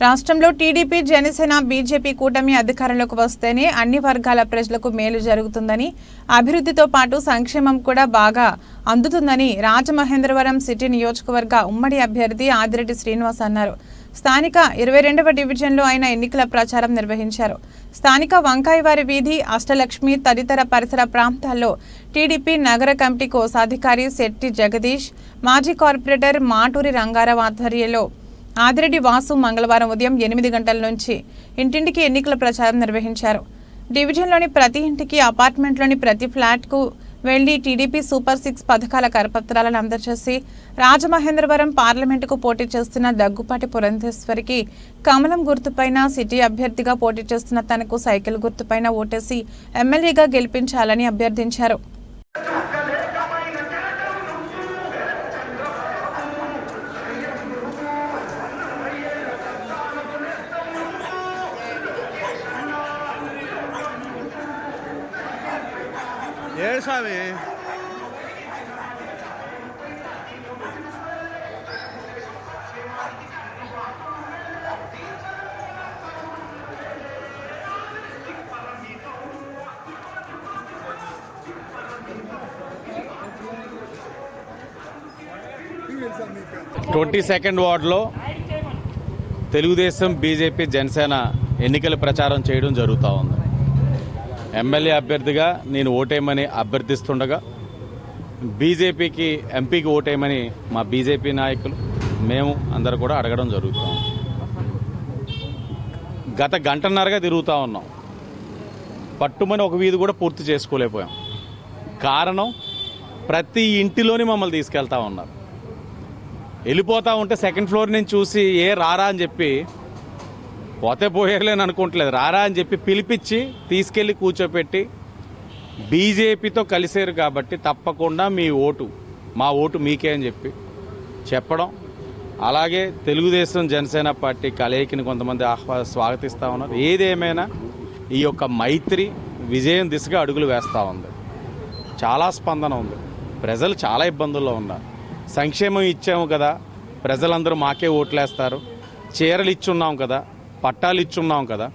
రాష్ట్రంలో TDP Janasena BJP కూటమి అధికారంలోకి వస్తేనే అన్ని వర్గాల ప్రజలకు మేలు జరుగుతుందని అభివృద్ధితో పాటు సంక్షేమం కూడా బాగా అందుతుందని రాజమహేంద్రవరం సిటీ నియోజకవర్గ ఉమ్మడి అభ్యర్థి ఆదిరెడ్డి శ్రీనివాస్ అన్నారు. స్థానిక ఇరవై రెండవ డివిజన్లో ఆయన ఎన్నికల ప్రచారం నిర్వహించారు. స్థానిక వంకాయవారి వీధి అష్టలక్ష్మి తదితర పరిసర ప్రాంతాల్లో టీడీపీ నగర కమిటీ కోశాధికారి శెట్టి జగదీష్ మాజీ కార్పొరేటర్ మాటూరి రంగారావు ఆధ్వర్యంలో ఆదిరెడ్డి వాసు మంగళవారం ఉదయం ఎనిమిది గంటల నుంచి ఇంటింటికి ఎన్నికల ప్రచారం నిర్వహించారు. డివిజన్లోని ప్రతి ఇంటికి అపార్ట్మెంట్లోని ప్రతి ఫ్లాట్కు వెళ్ళి టీడీపీ సూపర్ సిక్స్ పథకాల కరపత్రాలను అందజేసి రాజమహేంద్రవరం పార్లమెంటుకు పోటీ చేస్తున్న దగ్గుపాటి పురంధేశ్వరికి కమలం గుర్తుపైన సిటీ అభ్యర్థిగా పోటీ చేస్తున్న తనకు సైకిల్ గుర్తుపైన ఓటేసి ఎమ్మెల్యేగా గెలిపించాలని అభ్యర్థించారు. ఏడు స్వామి. ట్వంటీ సెకండ్ వార్డులో తెలుగుదేశం బీజేపీ జనసేన ఎన్నికల ప్రచారం చేయడం జరుగుతూ ఉంది. ఎమ్మెల్యే అభ్యర్థిగా నేను ఓటేయమని అభ్యర్థిస్తుండగా బీజేపీకి ఎంపీకి ఓటేయమని మా బీజేపీ నాయకులు మేము అందరు కూడా అడగడం జరుగుతాం గత గంటన్నరగా తిరుగుతూ ఉన్నాం. పట్టుమని ఒక వీధి కూడా పూర్తి చేసుకోలేకపోయాం. కారణం ప్రతి ఇంటిలోని మమ్మల్ని తీసుకెళ్తా ఉన్నారు. వెళ్ళిపోతూ ఉంటే సెకండ్ ఫ్లోర్ నుంచి చూసి ఏ రారా అని చెప్పి పోతే పోయేర్లేని అనుకోవట్లేదు రారా అని చెప్పి పిలిపించి తీసుకెళ్ళి కూర్చోపెట్టి బీజేపీతో కలిసేరు కాబట్టి తప్పకుండా మీ ఓటు మా ఓటు మీకే అని చెప్పి చెప్పడం. అలాగే తెలుగుదేశం జనసేన పార్టీ కలయికని కొంతమంది ఆహ్వా స్వాగతిస్తూ ఉన్నారు. ఏదేమైనా ఈ యొక్క మైత్రి విజయం దిశగా అడుగులు వేస్తూ ఉంది. చాలా స్పందన ఉంది. ప్రజలు చాలా ఇబ్బందుల్లో ఉన్నారు. సంక్షేమం ఇచ్చాము కదా. ప్రజలందరూ మాకే ఓట్లేస్తారు. చీరలు ఇచ్చున్నాం కదా. పట్టాలు ఇచ్చున్నాం కదా.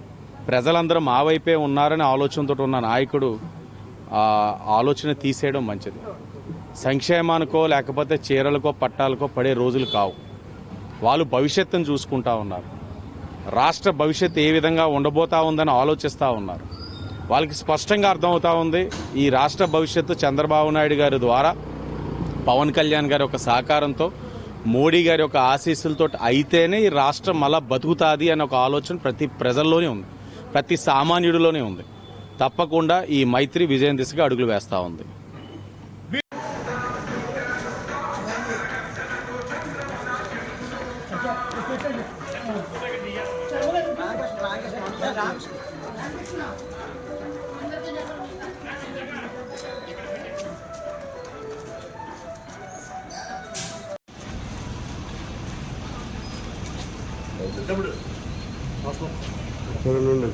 ప్రజలందరూ మా వైపే ఉన్నారని ఆలోచనతో ఉన్న నాయకుడు ఆలోచన తీసేయడం మంచిది. సంక్షేమానికో లేకపోతే చీరలకో పట్టాలకో పడే రోజులు కావు. వాళ్ళు భవిష్యత్తును చూసుకుంటా ఉన్నారు. రాష్ట్ర భవిష్యత్తు ఏ విధంగా ఉండబోతా ఉందని ఆలోచిస్తూ ఉన్నారు. వాళ్ళకి స్పష్టంగా అర్థమవుతా ఉంది ఈ రాష్ట్ర భవిష్యత్తు చంద్రబాబు నాయుడు గారి ద్వారా పవన్ కళ్యాణ్ గారి యొక్క సహకారంతో మోడీ గారి యొక్క ఆశీస్సులతో అయితేనే ఈ రాష్ట్రం మళ్ళా బతుకుతుంది అనే ఒక ఆలోచన ప్రతి ప్రజల్లోనే ఉంది. ప్రతి సామాన్యుడిలోనే ఉంది. తప్పకుండా ఈ మైత్రి విజయం దిశగా అడుగులు వేస్తూ ఉంది.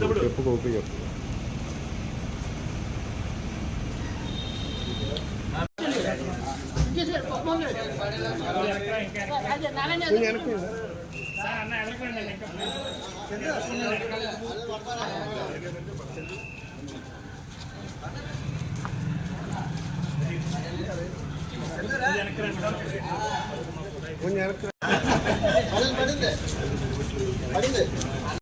చెప్పు ఓపి చెప్పు వాసుగారు ありがとうございます。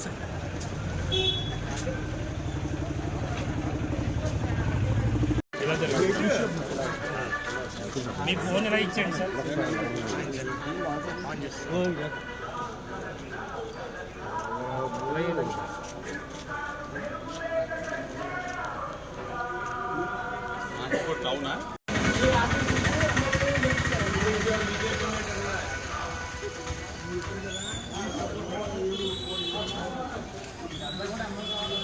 కాన్సెప్ట్ మీ ఫోన్ ఎలా ఇచ్చేయండి సార్. అవునా?